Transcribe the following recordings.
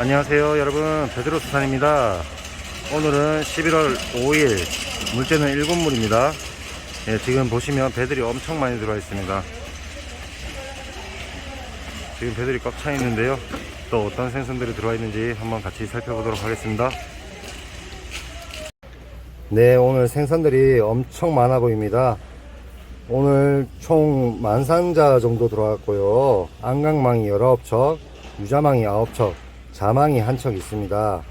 안녕하세요 여러분. 베드로스산입니다. 오늘은 11월 5일 물때는 일곱물입니다. 예, 지금 보시면 배들이 엄청 많이 들어와 있습니다. 지금 배들이 꽉 차 있는데요. 또 어떤 생선들이 들어와 있는지 한번 같이 살펴보도록 하겠습니다. 네 오늘 생선들이 엄청 많아 보입니다. 오늘 총 만상자 정도 들어왔고요. 안강망이 19척 유자망이 9척 자망이 한 척 있습니다.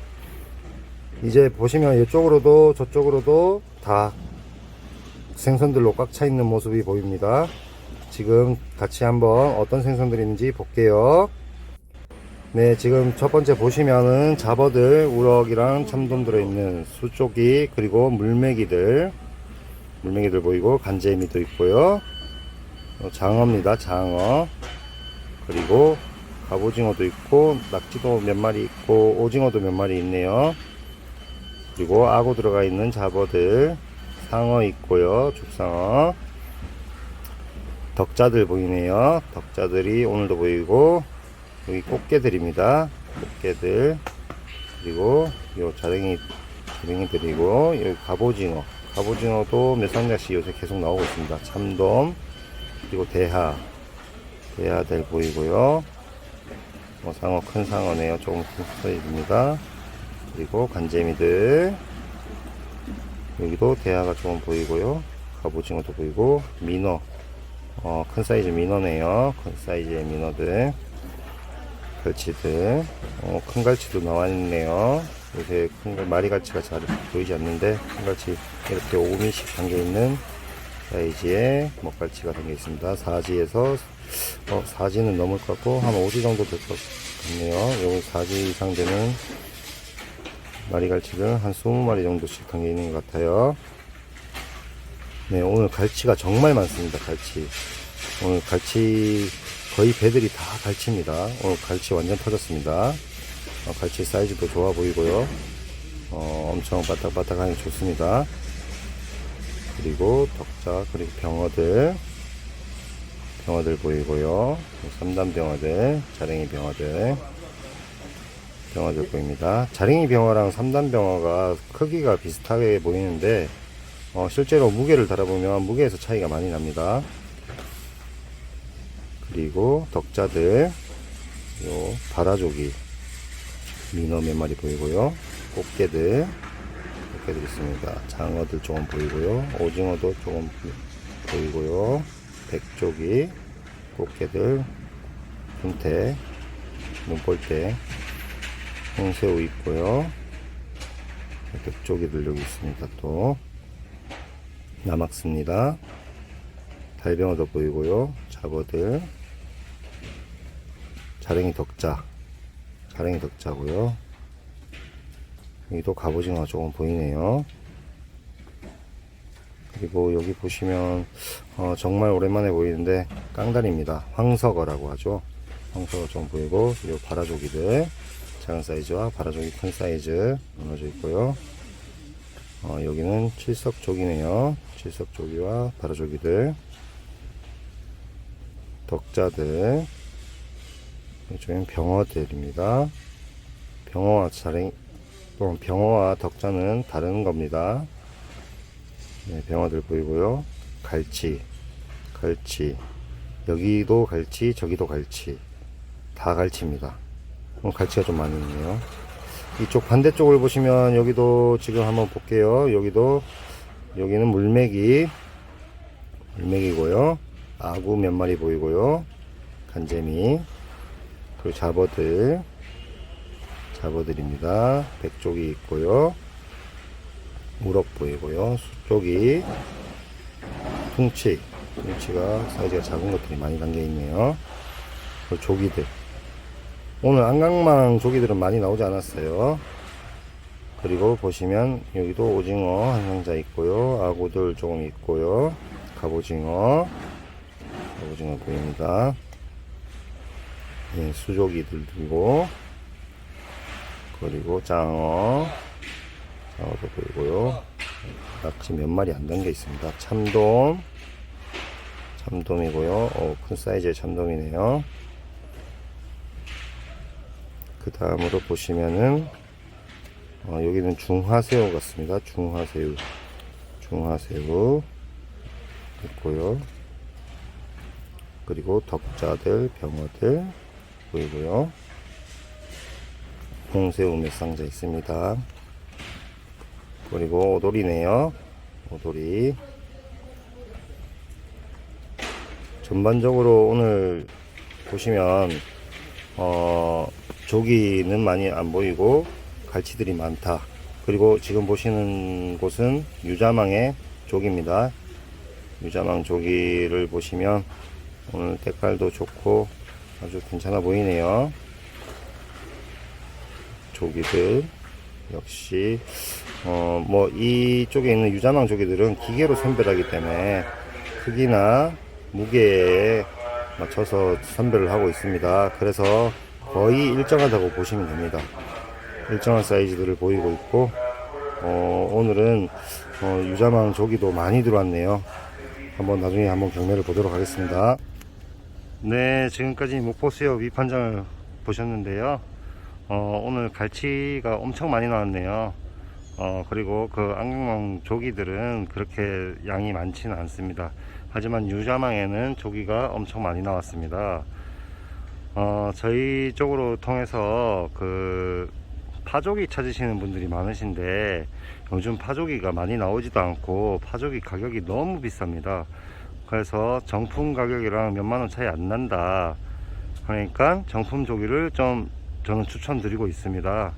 이제 보시면 이쪽으로도 저쪽으로도 다 생선들로 꽉 차 있는 모습이 보입니다. 지금 같이 한번 어떤 생선들이 있는지 볼게요. 네 지금 첫 번째 보시면은 잡어들 우럭이랑 참돔 들어있는 수조기 그리고 물메기들. 물메기들 보이고 간재미도 있고요. 어, 장어입니다 장어. 그리고 갑오징어도 있고 낙지도 몇 마리 있고 오징어도 몇 마리 있네요. 그리고 아구 들어가 있는 잡어들 상어 있고요 죽상어. 덕자들 보이네요. 덕자들이 오늘도 보이고 여기 꽃게들입니다. 꽃게들. 그리고 요 자랭이 자랭이들이고 여기 갑오징어. 갑오징어도 몇 상자씩 요새 계속 나오고 있습니다. 참돔 그리고 대하. 대하들 보이고요 뭐 상어 큰 상어네요. 조금 큰 사이즈입니다. 그리고 간재미들. 여기도 대하가 조금 보이고요. 갑오징어도 보이고. 민어. 어, 큰 사이즈 민어네요. 큰 사이즈의 민어들. 갈치들. 어, 큰 갈치도 나와 있네요. 요새 큰 갈- 마리 갈치가 잘 보이지 않는데 큰 갈치 이렇게 5미씩 담겨 있는 사이즈의 먹갈치가 담겨 있습니다. 사지에서 어, 사지는 넘을 것 같고 한 5지 정도 될 것 같네요. 여기 4지 이상 되는 마리갈치를 한 20마리 정도씩 담겨 있는 것 같아요. 네 오늘 갈치가 정말 많습니다 갈치. 오늘 갈치 거의 배들이 다 갈치입니다. 오늘 갈치 완전 터졌습니다. 어, 갈치 사이즈도 좋아 보이고요. 어, 엄청 바닥바닥하니 좋습니다 그리고 덕자 그리고 병어들 병어들 보이고요. 3단 병어들, 자랭이 병어들, 병어들 보입니다. 자랭이 병어랑 3단 병어가 크기가 비슷하게 보이는데, 어, 실제로 무게를 달아보면 무게에서 차이가 많이 납니다. 그리고 덕자들, 요, 바라조기, 민어 몇 마리 보이고요. 꽃게들, 있습니다. 장어들 조금 보이고요. 오징어도 조금 보이고요. 백조기, 꽃게들, 금태, 눈볼대, 홍새우 있고요. 백조기들 여기 있습니다. 또 남학습니다. 달병어도 보이고요. 잡어들, 자랭이 덕자, 자랭이 덕자고요. 여기도 갑오징어 조금 보이네요. 그리고 여기 보시면 어, 정말 오랜만에 보이는데 깡다리입니다. 황석어라고 하죠. 황석어 좀 보이고 그리고 바라조기들 작은 사이즈와 바라조기 큰 사이즈 나눠져 있고요. 어, 여기는 칠석조기네요. 칠석조기와 바라조기들 덕자들 이쪽엔 병어들입니다. 병어와 자랭 또 병어와 덕자는 다른 겁니다. 네, 병어들 보이고요. 갈치, 갈치. 여기도 갈치, 저기도 갈치. 다 갈치입니다. 어, 갈치가 좀 많이 있네요. 이쪽 반대쪽을 보시면 여기도 지금 한번 볼게요. 여기도 여기는 물메기, 물메기고요. 아구 몇 마리 보이고요. 간재미, 그리고 잡어들, 잡어들입니다. 백쪽이 있고요. 우럭 보이고요. 수쪽이 퉁치 퉁치가 사이즈가 작은 것들이 많이 담겨 있네요. 그리고 조기들 오늘 안강망 조기들은 많이 나오지 않았어요. 그리고 보시면 여기도 오징어 한 상자 있고요. 아구들 조금 있고요. 갑오징어 갑오징어 보입니다. 예, 수조기들 들고 그리고 장어 장어도 보이고요. 낙지 몇 마리 안 담겨 있습니다. 참돔, 참돔이고요. 어, 큰 사이즈의 참돔이네요. 그 다음으로 보시면은 어, 여기는 중화새우 같습니다. 중화새우, 중화새우 있고요. 그리고 덕자들, 병어들 보이고요. 홍새우 몇 상자 있습니다. 그리고 오돌이네요. 오돌이. 전반적으로 오늘 보시면 어, 조기는 많이 안 보이고 갈치들이 많다. 그리고 지금 보시는 곳은 유자망의 조기입니다. 유자망 조기를 보시면 오늘 색깔도 좋고 아주 괜찮아 보이네요. 조기들 역시 어 뭐 이쪽에 있는 유자망 조기들은 기계로 선별하기 때문에 크기나 무게에 맞춰서 선별을 하고 있습니다. 그래서 거의 일정하다고 보시면 됩니다. 일정한 사이즈들을 보이고 있고 어, 오늘은 어, 유자망 조기도 많이 들어왔네요. 한번 나중에 한번 경매를 보도록 하겠습니다. 네, 지금까지 목포수협 위판장을 보셨는데요. 어, 오늘 갈치가 엄청 많이 나왔네요. 어, 그리고 그 안경망 조기들은 그렇게 양이 많지는 않습니다. 하지만 유자망에는 조기가 엄청 많이 나왔습니다. 어, 저희 쪽으로 통해서 그 파조기 찾으시는 분들이 많으신데 요즘 파조기가 많이 나오지도 않고 파조기 가격이 너무 비쌉니다. 그래서 정품 가격이랑 몇만 원 차이 안 난다. 그러니까 정품 조기를 좀 저는 추천드리고 있습니다.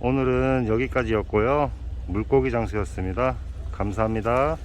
오늘은 여기까지였고요. 물고기 장수였습니다. 감사합니다.